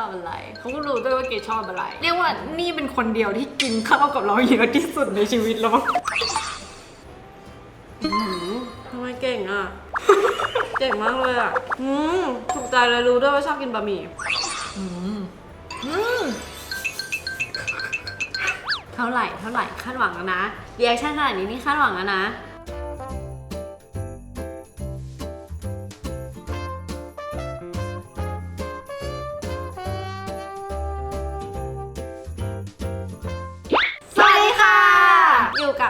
อบอะไรเขาก็รู้ด้วยว่าเกชอบอะไร เรียกว่านี่เป็นคนเดียวที่กินข้าวกับเราเยอะที่สุดในชีวิตแล้วมั้งทำไมเก่งอะ เก่งมากเลยอะอืมถูกใจเลยรู้ด้วยว่าชอบกินบะหมี่เท่าไหร่เท่าไหร่คาดหวังแล้วนะรีแอคชั่นขนาดนี้นี่คาดหวังแล้วนะ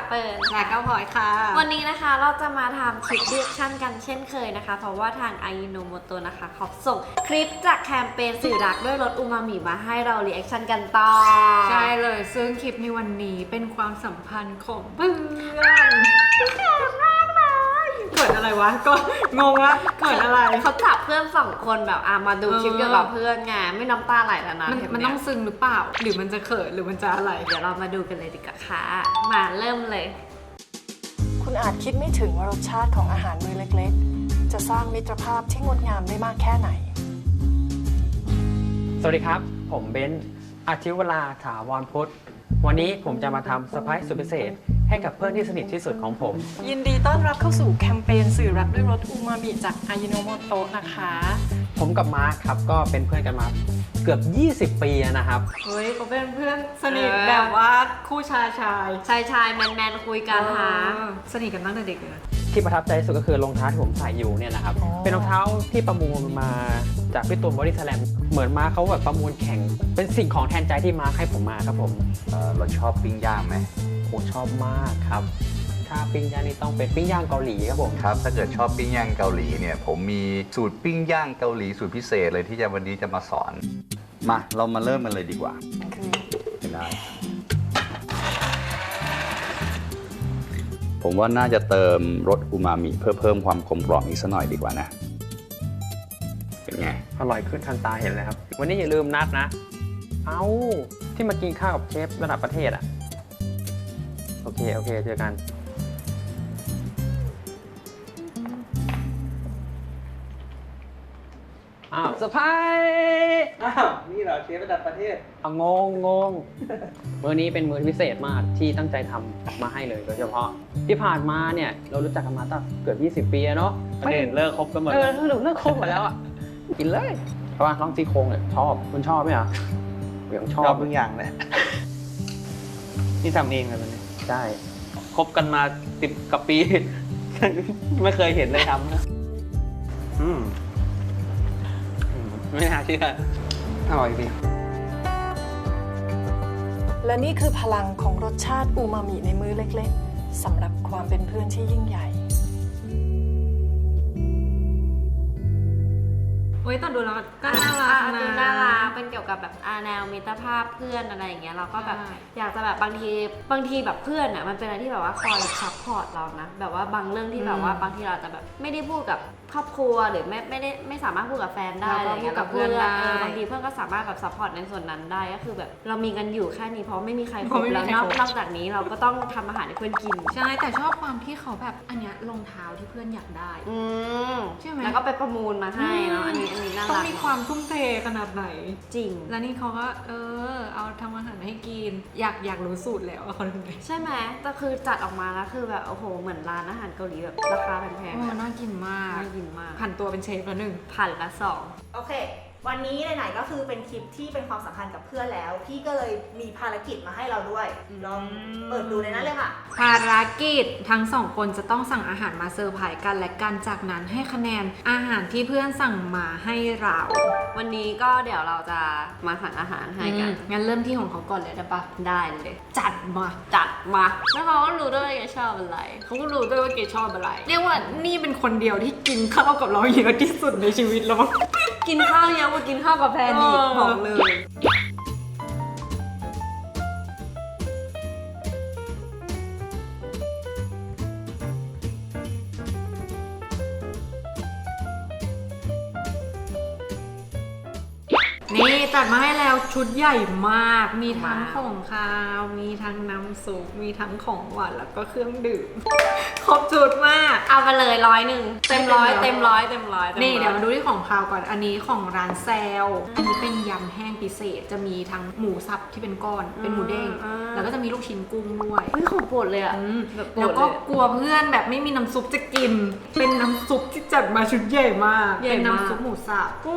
เปิร์นและก็พลอยค่ะ วันนี้นะคะเราจะมาทำคลิปเรียกชั่นกันเช่นเคยนะคะ เพราะว่าทางไอโนโมโตนะคะเขาส่งคลิปจากแคมเปญสื่อรักด้วยรสอูมามิมาให้เรารีแอคชั่นกันต่อ ใช่เลยซึ่งคลิปในวันนี้เป็นความสัมพันธ์ของเพื่อน เกิดอะไรวะ ก็งงละเกิดอะไร เขาจับเพื่อนสองคนแบบอะมาดูเออคลิปเกี่ยวกับเพื่อนไงไม่น้ำตาไหลแล้วนะมันเทปมันเยต้องซึ้งหรือเปล่า หรือมันจะเขินหรือมันจะอะไร เดี๋ยวเรามาดูกันเลยดีกว่าค่ะ มาเริ่มเลย คุณอาจคิดไม่ถึงว่ารสชาติของอาหารมื้อเล็กๆ จะสร้างมิตรภาพที่งดงามได้มากแค่ไหน สวัสดีครับ ผมเบนซ์อาทิวราถาวรพุทธ วันนี้ผมจะมาทำเซอร์ไพรส์สุดพิเศษ ให้กับเพื่อนที่สนิทที่สุดของผม ยินดีต้อนรับเข้าสู่แคมเปญสื่อรักด้วยรสอูมามิจากอายิโนโมโตะนะคะ ผมกับมาร์คครับ ก็เป็นเพื่อนกันมาเกือบ 20 ปีแล้วนะครับ เฮ้ยเขาเป็นเพื่อนสนิทเออ แบบว่าคู่ชายชายชายชายแมนแมนๆคุยกันหาเออสนิทกันตั้งแต่เด็กเลยนะ ที่ประทับใจที่สุดก็คือรองเท้าที่ผมใส่อยู่เนี่ยนะครับ อ๋อ เป็นรองเท้าที่ประมูลมาจากพี่ตูนบอดี้สแลมเหมือนมาร์คเขาแบบประมูลแข่ง เป็นสิ่งของแทนใจที่มาร์คให้ผมมาครับผม เอ่อเราชอบปิ้งย่างไหม โอ้ชอบมากครับ ถ้าปิ้งย่างนี่ต้องเป็นปิ้งย่างเกาหลีครับผมครับ ถ้าเกิดชอบปิ้งย่างเกาหลีเนี่ย ผมมีสูตรปิ้งย่างเกาหลีสูตรพิเศษเลยที่จะวันนี้จะมาสอน มาเรามาเริ่มกันเลยดีกว่าคือได้ผมว่าน่าจะเติมรสอูมามิเพื่อเพิ่มความกลมกล่อมอีกสักหน่อยดีกว่านะ เป็นไง อร่อยขึ้นทันตาเห็นเลยครับ วันนี้อย่าลืมนัดนะ เอาที่มากินข้าวกับเชฟระดับประเทศอะโอ เค โอเค เจอกันอ้าวเซอร์ไพรส์อ้าวนี่เหรอเชฟระดับประเทศเอางงงงมื้อนี้เป็นมื้อพิเศษมากที่ตั้งใจทำมาให้เลยโดยเฉพาะ ที่ผ่านมาเนี่ย เรารู้จักกันมาตั้งเกือบ20 ปีแล้วเนาะประเด็นเลิกคบกันหมดเออเลิกเลิกคบหมดแล้วอะกินเลยเพราะว่าลองซี่โครงเนี่ยชอบคุณชอบไหมอะผมยังชอบชอบทุกอย่างเลยนี่ทำเองเลยมันย ใช่คบกันมาสิบกว่าปี ไม่เคยเห็นเลยทำนะอืมอืมไม่น่าเชื่ออร่อยดีและนี่คือพลังของรสชาติอูมามิในมื้อเล็ก ๆสำหรับความเป็นเพื่อนที่ยิ่งใหญ่ เฮ้ยแต่ดูแล้วก็น่าอะรักอะนะดูน่ารักเป็นเกี่ยวกับแบบอาแนวมิตรภาพเพื่อนอะไรอย่างเงี้ยเราก็แบบใช่ อยากจะแบบบางทีบางทีแบบเพื่อนอะมันเป็นอะไรที่แบบว่าคอยแบบซัพพอร์ตเรานะแบบว่าบางเรื่องที่แบบว่าบางทีเราอาจจะแบบไม่ได้พูดกับครอบครัวหรือไม่ไม่ได้ไม่สามารถพูดกับแฟนได้เราก็อะไรอย่างเงี้ยพูดกับเราเพื่อนเพื่อนได้เออบางทีเพื่อนก็สามารถแบบซัพพอร์ตในส่วนนั้นได้ก็คือแบบเรามีกันอยู่แค่นี้เพราะไม่มีใครคเพบราะไม่มีแล้วใครนอกคบนอกจากนี้เราก็ต้องทำอาหารให้เพื่อนกินใช่แต่ชอบความที่เขาแบบอันเนี้ยรองเท้าที่เพื่อนอยากได้ อืมใช่ไหม แล้วก็ไปประมูลมาให้เนาะอันนี้อันนี้น่าต้องรักมีความทุ่มเทขนาดไหน จริง แล้วนี่เขาก็เออ เอาทำอาหารให้กิน อยากอยากรู้สูตรแล้วว่าเขาทำไงใช่ไหมแต่คือจัดออกมาแล้วคือแบบโอ้โหเหมือนร้านอาหารเกาหลีแบบราคาแพงโอ้ๆอะ น่ากินมาก น่ากินมากผันตัวเป็นเชฟแล้วหนึ่งพันละสองโอเค วันนี้ไหนๆก็คือเป็นคลิปที่เป็นความสัมพันธ์กับเพื่อนแล้ว พี่ก็เลยมีภารกิจมาให้เราด้วย ลองเปิดดูในนั้นเลยค่ะ ภารกิจทั้งสองคนจะต้องสั่งอาหารมาเซอร์ไพรส์กันและกันจากนั้นให้คะแนนอาหารที่เพื่อนสั่งมาให้เราวันนี้ก็เดี๋ยวเราจะมาสั่งอาหารให้กันอืมงั้นเริ่มที่ของเขาก่อนเลยได้ปะได้เลย จัดมา จัดมา แล้วเขาก็รู้ด้วยว่าเกชอบอะไร เขาก็รู้ด้วยว่าเกชอบอะไร เรียกว่านี่เป็นคนเดียวที่กินข้าวกับเราเยอะที่สุดในชีวิตแล้วมั้ง กินข้าวเยอะกว่ากินข้าวกับแพนอีกเออบอกเลย นี่จัดมาให้แล้วชุดใหญ่มาก มีทั้งของคาว มีทั้งน้ำซุป มีทั้งของหวานแล้วก็เครื่องดื่ม ครบจุดมาก เอาไปเลยร้อยหนึ่งเต็มร้อยเต็มร้อยเต็มร้อยต็มร้อนี่เดี๋ยวมาดูที่ของคาวก่อน อันนี้ของร้านแซล อันนี้เป็นยำแห้งพิเศษ จะมีทั้งหมูสับที่เป็นก้อน เป็นหมูเด้งอ่าแล้วก็จะมีลูกชิ้นกุ้งด้วยเฮ้ยของโปรดเลยอะอืมแบบโปรดแล้วก็เลยกลัวเพื่อนแบบไม่มีน้ำซุปจะกิน เป็นน้ำซุปที่จัดมาชุดใหญ่มาก ใหญ่มาก เป็นน้ำซุปหมูสับโอ้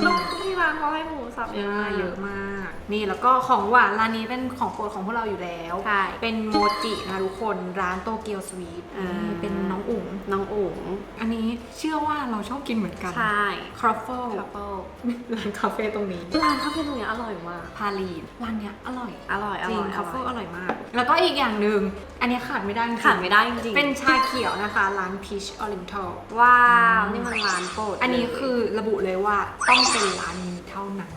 แล้วที่ร้านเขาให้หมูสับเยเยอะอะมาก เยอะมาก นี่แล้วก็ของหวานร้านนี้เป็นของโปรดของพวกเราอยู่แล้วใช่เป็นโมจินะทุกคนร้านโตเกียวสวีทอ่าเป็นน้องอุ๋งน้องอุ๋งอันนี้เชื่อว่าเราชอบกินเหมือนกันใช่ครอฟเฟิลทรัฟเฟิลร้านคาเฟ่ตรงนี้ร้านคาเฟ่ตรงเนี้ยอร่อยมากพาลีนร้านเนี้ยอร่อยอร่อยอจริร่งอยคาเฟ่อร่อยมาก แล้วก็อีกอย่างหนึ่งอันนี้ขาดไม่ได้จริงๆขาดไม่ได้จริงๆเป็นชาเขียวนะคะร้าน Peach Oriental ว้าวนี่มันร้านโปรดอันนี้คือระบุเลยว่าต้องเป็นร้านนี้เท่านั้น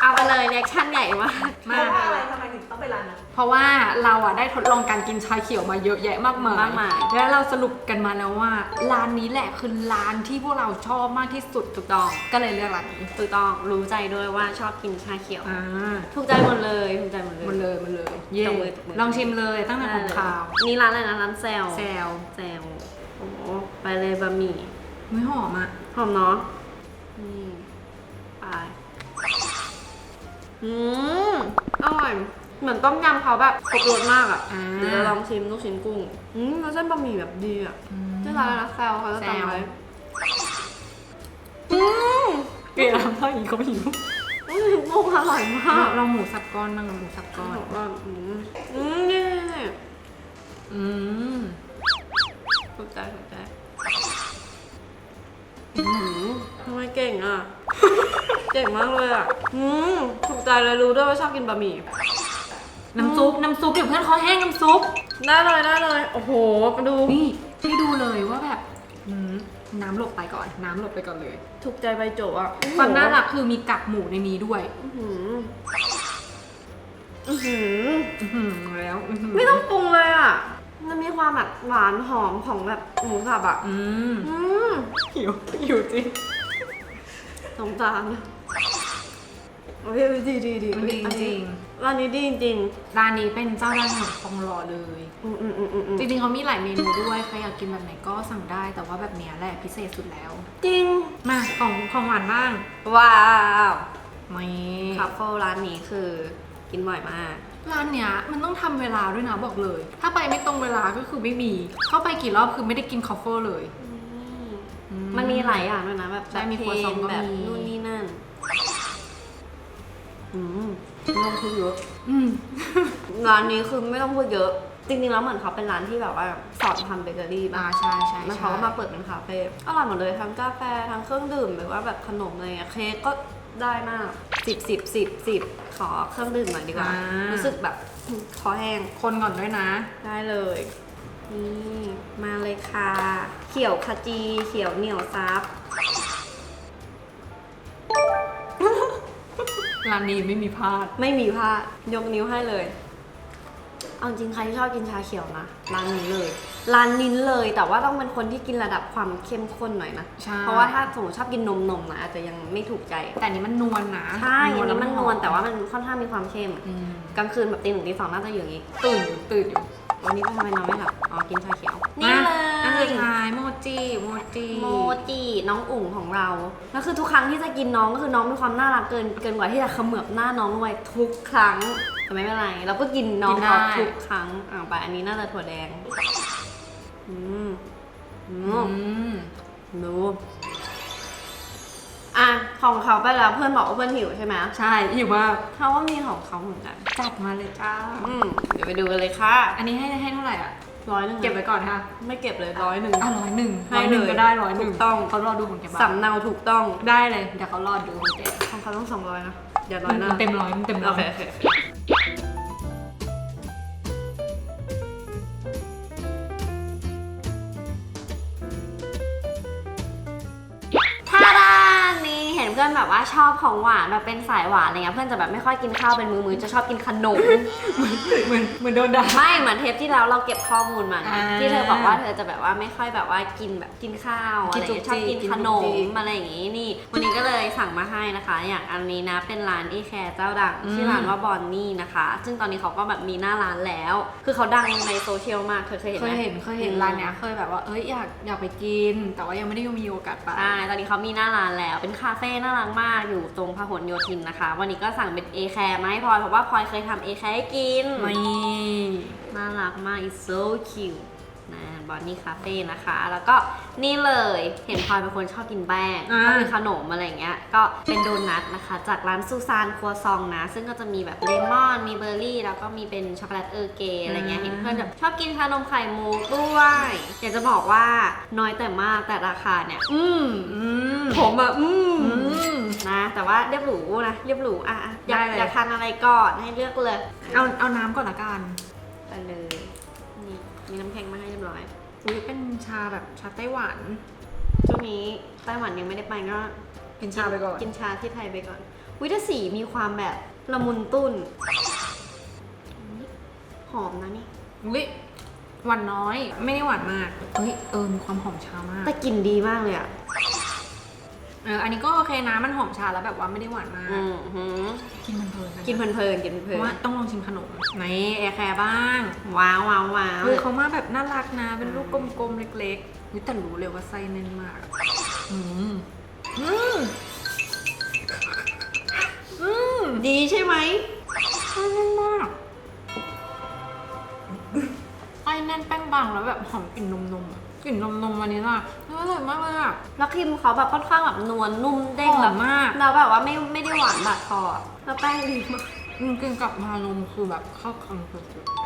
เอาไปเลยเรียกชั่นใหญ่มากเพราะว่าอะไรทำไมถึงต้องไปร้านนั้น เพราะว่าเราอะได้ทดลองการกินชาเขียวมาเยอะแยะมากมายมากมาย แล้วเราสรุปกันมาแล้วว่า ร้านนี้แหละคือร้านที่พวกเราชอบมากที่สุดถูกต้องก็เลยเลือกร้านนี้ถูกต้องรู้ใจด้วยว่าชอบกินชาเขียว อ่าถูกใจหมดเลยถูกใจหมดเลย มันเลยมันเลยเย่ตบมือตบมือ ลองชิมเลยตั้งแต่ของขาวนี่ร้านอะไรนะร้านแซลแซลแซลโอ้ไปเลยบะหมี่ ไม่หอมอะหอมเนาะนี่ ไปอืมอร่อย เหมือนต้มยำเขาแบบครบรสมากอะ อ่า เดี๋ยวเราลองชิมลูกชิ้นกุ้งอืมแล้วเส้นบะหมี่แบบดีอะอืมที่ร้านอะไรนะแซลเขาจะแซลทำไว้อืมเกลียดทำท่าอีกเขาหิวลูกชิ้นกุ้งอร่อยมากเราหมูสับก้อนบ้างเราหมูสับก้อนบอกว่าอืมอืมนี่นี่นี่อืมถูกใจถูกใจอืมทำไมเก่งอะ เก่งมากเลยอะอืมถูกใจเลยรู้ด้วยว่าชอบกินบะหมี่ น้ำซุป น้ำซุปเดี๋ยวเพื่อนเขาแห้งน้ำซุป ได้เลยได้เลย โอ้โหมาดู นี่ให้ดูเลยว่าแบบอืมน้ำหลบไปก่อน น้ำหลบไปก่อนเลย ถูกใจใบโจอะความน่ารักคือมีกักหมูในนี้ด้วย อื้อหืออื้อหือ อื้อหือแล้วอื้อหือไม่ต้องปรุงเลยอะ มันมีความแบบหวานหอมของแบบหมูสับอะ อืม อืม หิวหิวจริง สงสารโอ้ยดีดีดีมันดีจริง ร้านนี้ดีจริงร้านนี้เป็นเจ้าแรกของคลองหล่อเลยอืมอืมอืมอืมอืมจริงๆเขามีหลายเมนูด้วยใครอยากกินแบบไหนก็สั่งได้ แต่ว่าแบบเนี้ยแหละพิเศษสุดแล้ว จริง มาของของหวานบ้างว้าวนี่คาเฟ่ร้านนี้คือกินบ่อยมาก ร้านเนี้ยมันต้องทำเวลาด้วยนะบอกเลย ถ้าไปไม่ตรงเวลาก็คือไม่มี เข้าไปกี่รอบคือไม่ได้กินคอฟเฟอร์เลยอื มันมีหลายอย่างด้วยนะแบบใช่มีแบบครัวซองก็แบบมีนู่นนี่นั่น อืมไม่ต้องพูดเยอะอืม ร้านนี้คือไม่ต้องพูดเยอะ จริงๆแล้วเหมือนเขาเป็นร้านที่แบบว่าสอนทำเบเกอรี่อ่าบ้าง ใช่ใช่แล้วใช่เขาก็มาเปิดเป็นคาเฟ่อร่อยหมดเลยทั้งกาแฟทั้งเครื่องดื่มหรือว่าแบบขนมอะไรเงี้ยเค้กก็ได้มากสิบสิบสิบสิบขอเครื่องดื่มหน่อยดีกว่า รู้สึกแบบ คอแห้งคนก่อนด้วยนะ ได้เลย นี่มาเลยค่ะ เขียวขจี เขียวเหนียวซับ ร้านนี้ไม่มีพลาด ไม่มีพลาดยกนิ้วให้เลย เอาจริงใครที่ชอบกินชาเขียวนะร้านนี้เลย ร้านนี้เลยแต่ว่าต้องเป็นคนที่กินระดับความเข้มข้นหน่อยนะ ใช่ เพราะว่าถ้าสมมติชอบกินนมนมๆนะอาจจะยังไม่ถูกใจ แต่อันนี้มันนวลนะใช่อันนี้มันนวลหอแต่ว่ามันค่อนข้างมีความเข้ม อืมกลางคืนแบบตีหนึ่งตีสองน่าจะอยู่อย่างนี้ ตื่นอยู่ตื่นอยู่ วันนี้ก็ทำไมนอนไม่หลับ อ๋อ กินชาเขียวนี่มาเลอันสุยดท้ายโมจิโมจิโมจิน้องอุ๋งของเรา แล้วคือทุกครั้งที่จะกินน้องก็คือน้องมีความน่ารักเกินเกินกว่าที่จะเขมือบหน้าน้องลงไปทุกครั้งแต่ไม่เป็นไรเราก็กินน้องเขาทุกครั้งอ่าไปอันนี้น่าจะถั่วแดง อืม อือืมมดู อะของเขาไปแล้วเพื่อนบอกว่าเพื่อนหิวใช่ไหมใช่หิวมากเขาก็มีของเขาเหมือนกันจัดมาเลยจ้าอืมเดี๋ยวไปดูกันเลยค่ะ อันนี้ให้ให้เท่าไหร่อะร้อยหนึ่งเก็บไว้ก่อนค่ะ ไม่เก็บเลยร้อยหนึ่งอะร้อยหนึ่งให้ร้อยหนึ่งเลยก็ได้ร้อยหนึ่งถูกต้องเขารอดูของแกบ้างสำเนาถูกต้องได้เลยเดี๋ยวเขารอดูของแกของเขาต้องสองร้อยนะอย่าร้อยหน้ามันเต็มร้อยมันเต็มร้โออยเคโอเค อนอนแบบว่าชอบของหวานแบบเป็นสายหวานอะไรเงี้ยเพื่อนจะแบบไม่ค่อยกินข้าวเป็นมือๆจะชอบกินขนม เหมือนเหมือนโดนด่า ไม่เหมือนเทปที่แล้วเราเก็บข้อมูลมาไงอ่าที่เธอบอกว่าเธอจะแบบว่าไม่ค่อยแบบว่ากินแบบกินข้าวอะไรกินเงี้ยจุชกอบจิกกินกินขนจุกมจิกอะไรอย่างงี้นี่วันนี้ก็เลย สั่งมาให้นะคะ อย่างอันนี้นะเป็นร้านอีแคร์เจ้าดังอืมชื่อร้านว่าบอนนี่นะคะ ซึ่งตอนนี้เขาก็แบบมีหน้าร้านแล้ว คือเขาดังในโซเชียลมากเธอเคยเห็นเคไหม ยเห็นเคยเห็นร้านเนี้ยเคยแบบว่าเอ้ยอยากอยากไปกิน แต่ว่ายังไม่ได้มีโอกาสไป ใช่ตอนนี้เขามีหน้าร้านแล้ว เป็นคาเฟ่น่ารักมาก อยู่ตรงพหลโยธินนะคะ วันนี้ก็สั่งเป็นเอแคร์มาให้พลอย เพราะว่าพลอยเคยทำเอแคร์ให้กิน นี่ น่ารักมาก it's so cute นะ บอนนี่คาเฟ่นะคะ แล้วก็นี่เลยเห็นพลอยเป็นคนชอบกินแป้งชอบกินขนมอะไรเงี้ย ก็เป็นโดนัทนะคะ จากร้านซูซานครัวซองนะ ซึ่งก็จะมีแบบเลมอน มีเบอร์รี่ แล้วก็มีเป็นช็อกโกแลตเออร์เกย์อะไรเงี้ย เห็นเพื่อนแบบชอบกินขนมไข่มุกด้วยอยากจะบอกว่าน้อยแต่มากแต่ราคาเนี่ย อืมอืมผมอะอืมอืมนะ แต่ว่าเรียบหรูนะเรียบหรูอะอะอยากได้เลยอยากทานอะไรก่อนให้เลือกเลย เอาเอาน้ำก่อนละกันไปเลยนี่มีน้ำแข็งมาให้เรียบร้อยอุ้ยเป็นชาแบบชาไต้หวันช่วงนี้ไต้หวันยังไม่ได้ไปก็กินชาไปก่อน กินชาที่ไทยไปก่อนวิตาสีมีความแบบละมุนตุ้น หอมนะนี่อุ้ยหวานน้อย ไม่ได้หวานมากเฮ้ยเออมีความหอมชามาก แต่กลิ่นดีมากเลยอะ เอออันนี้ก็โอเคนะมันหอมชาแล้วแบบว่าไม่ได้หวานมาก อืมหือกินมันเพลินๆะกินเพลินๆกินเพเพลิราะว่านต้องลองชิมขนมในแอร์แคร์บ้างๆว้าวว้าวว้าวคือเขามาแบบน่ารักนะ เป็นลูกกลมๆเล็กๆอุ๊ยแต่รู้เลยว่าไส้แน่นมากอะอืมอืมอืมดีใช่ไหมไส้แน่นมากไส้แน่นแป้งบางแล้วแบบหอมกลิ่นนมๆอะ กลิ่นนมนมๆวันนี้ล่ะอร่อยมากเลยอะ แล้วครีมเขาแบบค่อนข้างแบบนวลนุ่มเด้งหอมแล้วมาก แล้วแบบว่าไม่ไม่ได้หวานบาดคออะแล้วแป้งดีมาก อืมกินกับมานมคือแบบเข้าคำสุด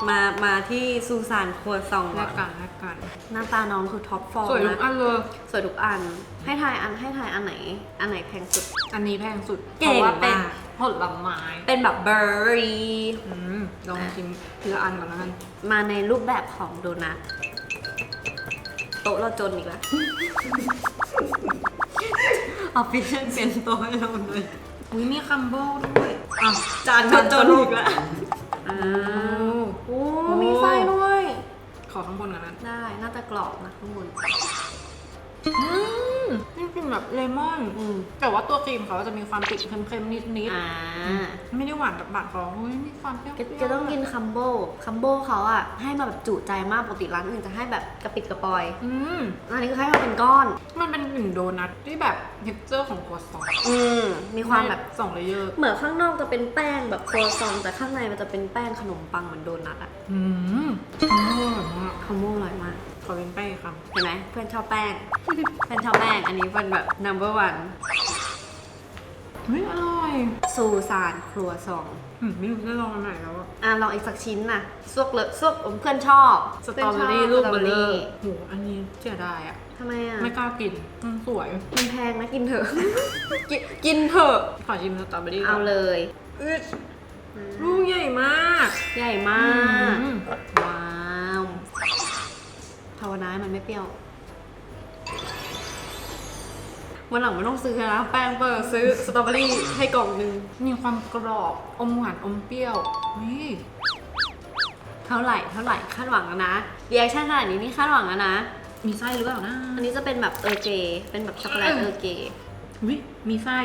มามาที่ซูซานครัวซองๆก่แลอกนกันแลกกัน หน้าตาน้องคือท็อปฟอร์สวยทุนะกอันเลย สวยทุกอัน ให้ทายอันให้ทายอันไหน อันไหนแพงสุด อันนี้แพงสุดเก่งเพราะว่าเป็นมาก ผลไม้เป็นแบบเบอร์รี่ อืมลองชิมทีละอันก่อนแล้วกันมาในรูปแบบของโดนัท โต๊ะเราจนอีกแล้วออฟฟิเชียลเป็นโต๊ะให้เราเลยอุ้ยมีคัมโบด้วยอะจานก็จนอีกแล้วอ้าโอ้วโอ้มีไส้ด้วย ขอข้างบนกันนั้นได้ น่าจะกรอบนะข้างบน อืมนี่กินแบบเลมอน อืม แต่ว่าตัวครีมเขาจะมีความติดเค็มๆนิดอ่า ๆ ไม่ได้หวานแบบบาดคออุ้ยมีความเปรี้ยวแกแกต้องกินคัมโบ คัมโบเขาอะให้มาแบบจุใจมากปกติร้านอื่นจะให้แบบกระปิดกระปอยอืมอันนี้คือให้มาเป็นก้อน มันเป็นกลิ่นโดนัทที่แบบเท็กเจอร์ของครัวซองอืม มีความแบบ สองเลเยอร์เหมือนข้างนอกจะเป็นแป้งแบบโครซองแต่ข้างในมันจะเป็นแป้งขนมปังเหมือนโดนัทอะอืมอร่อยมาก คัมโบอร่อยมากข อเป็นแป้งอีกคเห็นไหมเพื่อนชอบแป้ง เพื่อนชอบแป้ง อันนี้เป็นแบบ number one ำเฮ้ยอร่อยซูซานครัวซอง อืมไม่รู้จะลองอันไหนแล้วอะอะลองอีกสักชิ้นน่ะซวกเลยซวกเพื่อนชอบสตรอเบอรี่ลูกเบลเลอสตร์โหอันนี้เสียดายอะทำไมอะ ไม่กล้ากินมันสวย มันแพงนะกินเถอะ กินกินเถอะ ขอชิมสตรอเบอรี่เอาเลยอึดลูกใหญ่มาก ใหญ่มาก อืมว้าว ภาวนาให้มันไม่เปรี้ยว วันหลังไม่ต้องซื้อนะ แป้งเปิดซื้อสตรอเบอรี่ให้กล่องหนึง มีความกรอบ อมหวานอมเปรี้ยวนี่เท่าไหร่ เท่าไหร่ คาดหวังแล้วนะรีแอคชั่นขนาดนี้นี่คาดหวังแล้วนะ มีไส้หรือเปล่านะ อันนี้จะเป็นแบบเออร์เกย์เป็นแบบช็อกโกแลตเออร์เกย์วิมีไส้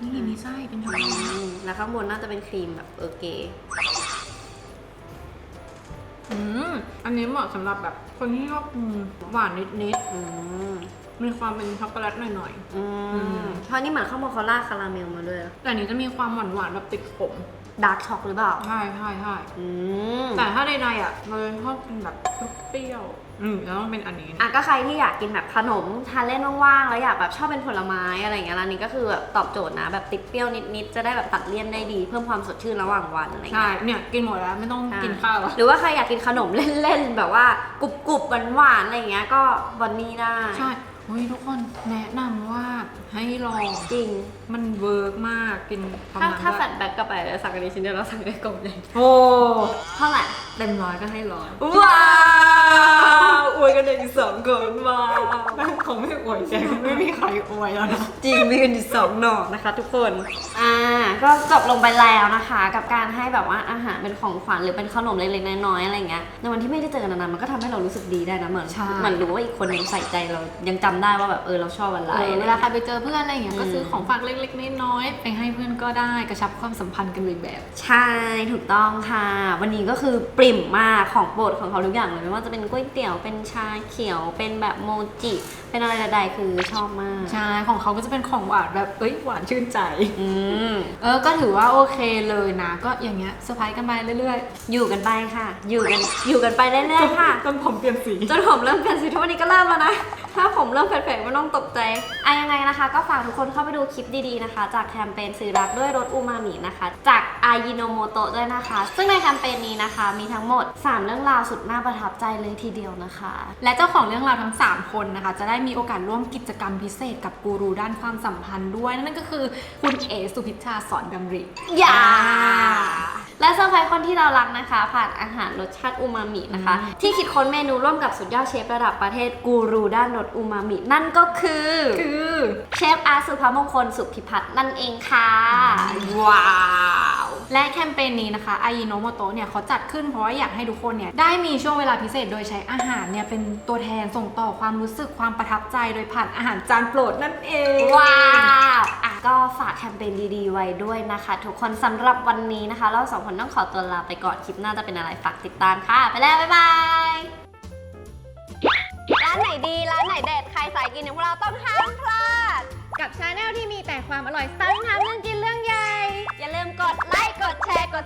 นี่มีไส้เป็นช็อกโกแลตอืมแล้วข้างบนน่าจะเป็นครีมแบบเออร์เกย์ อืม อันนี้เหมาะสำหรับแบบคนที่ชอบหวานนิดอืม มีความเป็นช็อกโกแลตหน่อยอือืมมเพราะนี่เหมือนข้างบนเขาราดคาราเมลมาด้วยๆ แต่อันนี้จะมีความหวานหวานๆแบบติดขม ดาร์กช็อกหรือเปล่า ใช่ใช่ใช่อืมแต่ถ้าใดๆอะเราชอบกินแบบเปรี้ยวๆอืมแล้วต้องเป็นอันนี้อะก็ใครที่อยากกินแบบขนมทานเล่นว่างๆ แล้วอยากแบบชอบเป็นผลไม้อะไรอย่างเงี้ยร้านนี้ก็คือแบบตอบโจทย์นะ แบบติดเปรี้ยวนิดๆ จะได้แบบตัดเลี่ยนได้ดี เพิ่มความสดชื่นระหว่างวันอะไรอย่างใช่ เงี้ย เนี่ยกินหมดแล้วไม่ต้องใช่ กินข้าวแล้วหรือว่าใครอยากกินขนมเล่นๆ แบบว่ากรุบๆหวานๆ อะไรอย่างเงี้ยก็บอนนี่ได้ ใช่ เฮ้ยทุกคนแนะนำว่าให้ลองจริง มันเวิร์กมากกินประถ้ามาณถ้าว่าแฟลชแบ็กกลับไปแล้วสั่งอันนี้ชิ้นเดียวเราสั่งได้กล่องใหญ่โอ้เท่าไหร่เต็มร้อยก็ให้ร้อยว้าวอวยกันเองสองคนมา เขาไม่อวยแกไม่มีใครอวยแล้วนะจริงมีกันอยู่สองหนอกนะคะ ทุกคน อ่า ก็จบลงไปแล้วนะคะ กับการให้แบบว่าอาหารเป็นของขวัญหรือเป็นขนมเล็กๆน้อยๆอะไรเงี้ยในวันที่ไม่ได้เจอกันนานๆมันก็ทำให้เรารู้สึกดีได้นะเหมือนใช่ เหมือนรู้ว่าอีกคนยังใส่ใจเรายังจำได้ว่าแบบเออเราชอบอะไร เออเวลาใครไปเจอเพื่อนอะไรอย่างเงี้ยก็อืมซื้อของฝากเล็กๆน้อยๆไปให้เพื่อนก็ได้กระชับความสัมพันธ์กันไปแบบ ใช่ ถูกต้องค่ะ วันนี้ก็คือปริ่มมากของโปรดของเขาทุกอย่างเลยไม่ว่าจะเป็นก๋วยเตี๋ยวเป็นชาเขียวเป็นแบบโมจิเป็นอะไรใดๆคือชอบมาก ใช่ ของเขาก็จะเป็นของหวานแบบ เอ้ย หวานชื่นใจ อืม เออ ก็ถือว่าโอเคเลยนะ ก็อย่างเงี้ยเซอร์ไพรส์กันไปเรื่อยอยู่กันไปค่ะ อยู่กัน อยู่กันไปเรื่อยๆค่ะ ๆจนผมเปลี่ยนสี จนผมเริ่มเปลี่ยนสีทุกวันนี้ก็เริ่มแล้วนะถ้าผมเริ่มแผลๆไม่ต้องตกใจอะยังไงนะคะ ก็ฝากทุกคนเข้าไปดูคลิปดีๆนะคะ จากแคมเปญซื้อรักด้วยรสอูมามินะคะ จากอายิโนโมโตะด้วยนะคะ ซึ่งในแคมเปญนี้นะคะ มีทั้งหมด 3 เรื่องราวสุดน่าประทับใจเลยทีเดียวนะคะ และเจ้าของเรื่องราวทั้ง 3 คนนะคะ จะได้มีโอกาสร่วมกิจกรรมพิเศษกับกูรูด้านความสัมพันธ์ด้วยนั่นก็คือคุณเอสุพิชชาสอนดำริ อย่า และเซอร์ไพรส์คนที่เรารักนะคะ ผ่านอาหารรสชาติอูมามินะคะอืมที่คิดค้นเมนูร่วมกับสุดยอดเชฟระดับประเทศกูรูด้านรสอูมามิ นั่นก็คือคือเชฟอาร์ตสุภามงคลสุขพิพัฒน์นั่นเองค่ะ ว้าว และแคมเปญนี้นะคะอายิโนโมโตะเนี่ยเขาจัดขึ้นเพราะว่าอยากให้ทุกคนเนี่ยได้มีช่วงเวลาพิเศษโดยใช้อาหารเนี่ยเป็นตัวแทนส่งต่อความรู้สึกความประทับใจโดยผ่านอาหารจานโปรดนั่นเอง ว้าวอะ ก็ฝากแคมเปญดีๆไว้ด้วยนะคะ ทุกคนสำหรับวันนี้นะคะ เราสองคนต้องขอตัวลาไปก่อนคลิปหน้าจะเป็นอะไรฝากติดตามค่ะ ไปแล้ว บ๊ายบายร้านไหนดีร้านไหนเด็ดใครสายกินอย่างพวกเราต้องห้ามพลาด กับชาแนลที่มีแต่ความอร่อยสไตล์ทำเรื่องกินเรื่องใหญ่ อย่าลืมกดไลค์กดแชร์กด